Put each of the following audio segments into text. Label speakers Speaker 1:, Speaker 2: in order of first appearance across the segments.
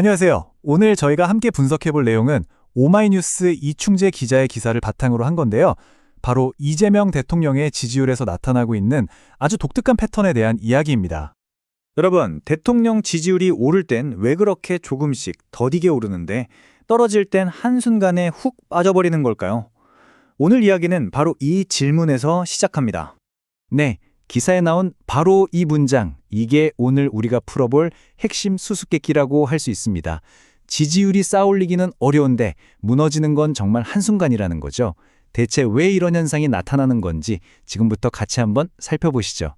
Speaker 1: 안녕하세요. 오늘 저희가 함께 분석해 볼 내용은 오마이뉴스 이충재 기자의 기사를 바탕으로 한 건데요. 바로 이재명 대통령의 지지율에서 나타나고 있는 아주 독특한 패턴에 대한 이야기입니다.
Speaker 2: 여러분, 대통령 지지율이 오를 땐 왜 그렇게 조금씩 더디게 오르는데 떨어질 땐 한순간에 훅 빠져버리는 걸까요? 오늘 이야기는 바로 이 질문에서 시작합니다.
Speaker 1: 네, 기사에 나온 바로 이 문장, 이게 오늘 우리가 풀어볼 핵심 수수께끼라고 할 수 있습니다. 지지율이 쌓아올리기는 어려운데 무너지는 건 정말 한순간이라는 거죠. 대체 왜 이런 현상이 나타나는 건지 지금부터 같이 한번 살펴보시죠.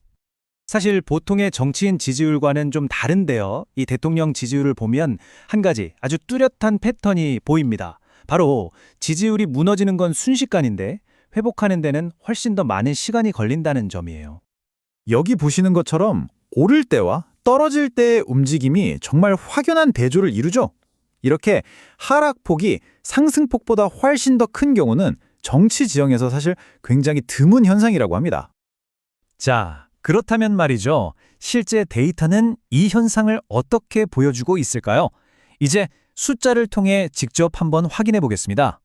Speaker 1: 사실 보통의 정치인 지지율과는 좀 다른데요. 이 대통령 지지율을 보면 한 가지 아주 뚜렷한 패턴이 보입니다. 바로 지지율이 무너지는 건 순식간인데 회복하는 데는 훨씬 더 많은 시간이 걸린다는 점이에요.
Speaker 3: 여기 보시는 것처럼 오를 때와 떨어질 때의 움직임이 정말 확연한 대조를 이루죠. 이렇게 하락폭이 상승폭보다 훨씬 더 큰 경우는 정치 지형에서 사실 굉장히 드문 현상이라고 합니다.
Speaker 1: 자, 그렇다면 말이죠. 실제 데이터는 이 현상을 어떻게 보여주고 있을까요? 이제 숫자를 통해 직접 한번 확인해 보겠습니다.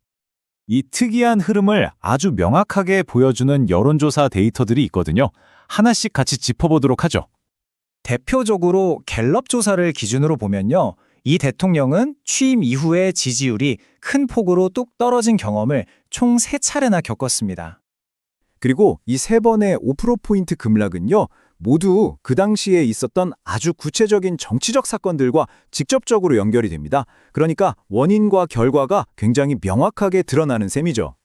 Speaker 3: 이 특이한 흐름을 아주 명확하게 보여주는 여론조사 데이터들이 있거든요. 하나씩 같이 짚어보도록 하죠.
Speaker 2: 대표적으로 갤럽 조사를 기준으로 보면요. 이 대통령은 취임 이후에 지지율이 큰 폭으로 뚝 떨어진 경험을 총 세차례나 겪었습니다.
Speaker 3: 그리고 이 세 번의 5%포인트 급락은요, 모두 그 당시에 있었던 아주 구체적인 정치적 사건들과 직접적으로 연결이 됩니다. 그러니까 원인과 결과가 굉장히 명확하게 드러나는 셈이죠.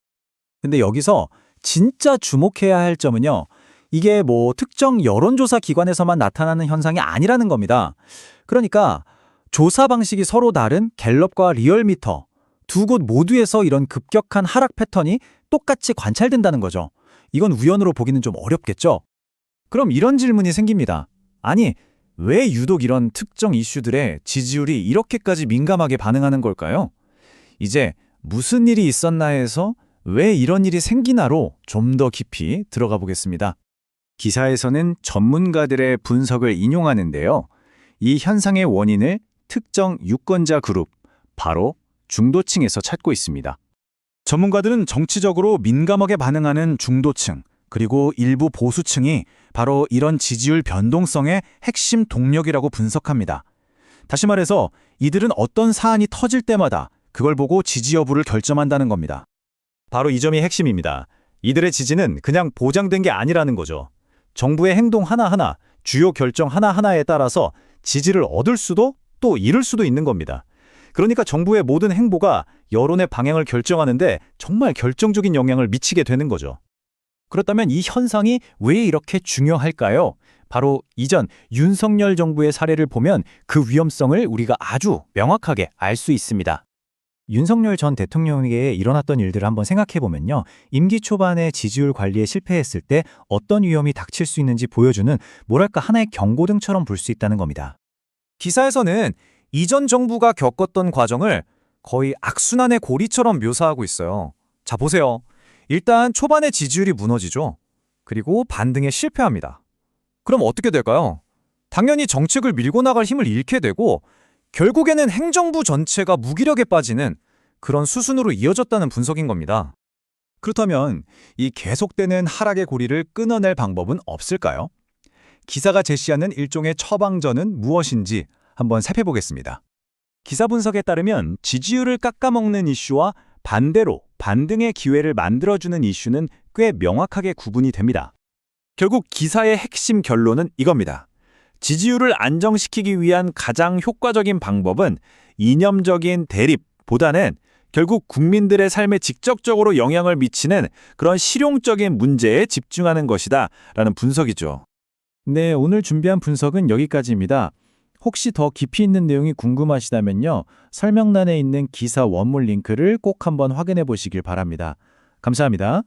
Speaker 1: 근데 여기서 진짜 주목해야 할 점은요. 이게 뭐 특정 여론조사 기관에서만 나타나는 현상이 아니라는 겁니다. 그러니까 조사 방식이 서로 다른 갤럽과 리얼미터 두 곳 모두에서 이런 급격한 하락 패턴이 똑같이 관찰된다는 거죠. 이건 우연으로 보기는 좀 어렵겠죠? 그럼 이런 질문이 생깁니다. 아니, 왜 유독 이런 특정 이슈들의 지지율이 이렇게까지 민감하게 반응하는 걸까요? 이제 무슨 일이 있었나 해서 왜 이런 일이 생기나로 좀 더 깊이 들어가 보겠습니다.
Speaker 3: 기사에서는 전문가들의 분석을 인용하는데요. 이 현상의 원인을 특정 유권자 그룹, 바로 중도층에서 찾고 있습니다.
Speaker 4: 전문가들은 정치적으로 민감하게 반응하는 중도층, 그리고 일부 보수층이 바로 이런 지지율 변동성의 핵심 동력이라고 분석합니다. 다시 말해서 이들은 어떤 사안이 터질 때마다 그걸 보고 지지 여부를 결정한다는 겁니다.
Speaker 3: 바로 이 점이 핵심입니다. 이들의 지지는 그냥 보장된 게 아니라는 거죠. 정부의 행동 하나하나, 주요 결정 하나하나에 따라서 지지를 얻을 수도 또 잃을 수도 있는 겁니다. 그러니까 정부의 모든 행보가 여론의 방향을 결정하는데 정말 결정적인 영향을 미치게 되는 거죠.
Speaker 1: 그렇다면 이 현상이 왜 이렇게 중요할까요? 바로 이전 윤석열 정부의 사례를 보면 그 위험성을 우리가 아주 명확하게 알 수 있습니다. 윤석열 전 대통령에게 일어났던 일들을 한번 생각해 보면요. 임기 초반에 지지율 관리에 실패했을 때 어떤 위험이 닥칠 수 있는지 보여주는 뭐랄까 하나의 경고등처럼 볼 수 있다는 겁니다.
Speaker 2: 기사에서는 이전 정부가 겪었던 과정을 거의 악순환의 고리처럼 묘사하고 있어요. 자, 보세요. 일단 초반에 지지율이 무너지죠. 그리고 반등에 실패합니다. 그럼 어떻게 될까요? 당연히 정책을 밀고 나갈 힘을 잃게 되고 결국에는 행정부 전체가 무기력에 빠지는 그런 수순으로 이어졌다는 분석인 겁니다.
Speaker 3: 그렇다면 이 계속되는 하락의 고리를 끊어낼 방법은 없을까요? 기사가 제시하는 일종의 처방전은 무엇인지 한번 살펴보겠습니다. 기사 분석에 따르면 지지율을 깎아먹는 이슈와 반대로 반등의 기회를 만들어주는 이슈는 꽤 명확하게 구분이 됩니다. 결국 기사의 핵심 결론은 이겁니다. 지지율을 안정시키기 위한 가장 효과적인 방법은 이념적인 대립보다는 결국 국민들의 삶에 직접적으로 영향을 미치는 그런 실용적인 문제에 집중하는 것이다 라는 분석이죠.
Speaker 1: 네, 오늘 준비한 분석은 여기까지입니다. 혹시 더 깊이 있는 내용이 궁금하시다면요. 설명란에 있는 기사 원문 링크를 꼭 한번 확인해 보시길 바랍니다. 감사합니다.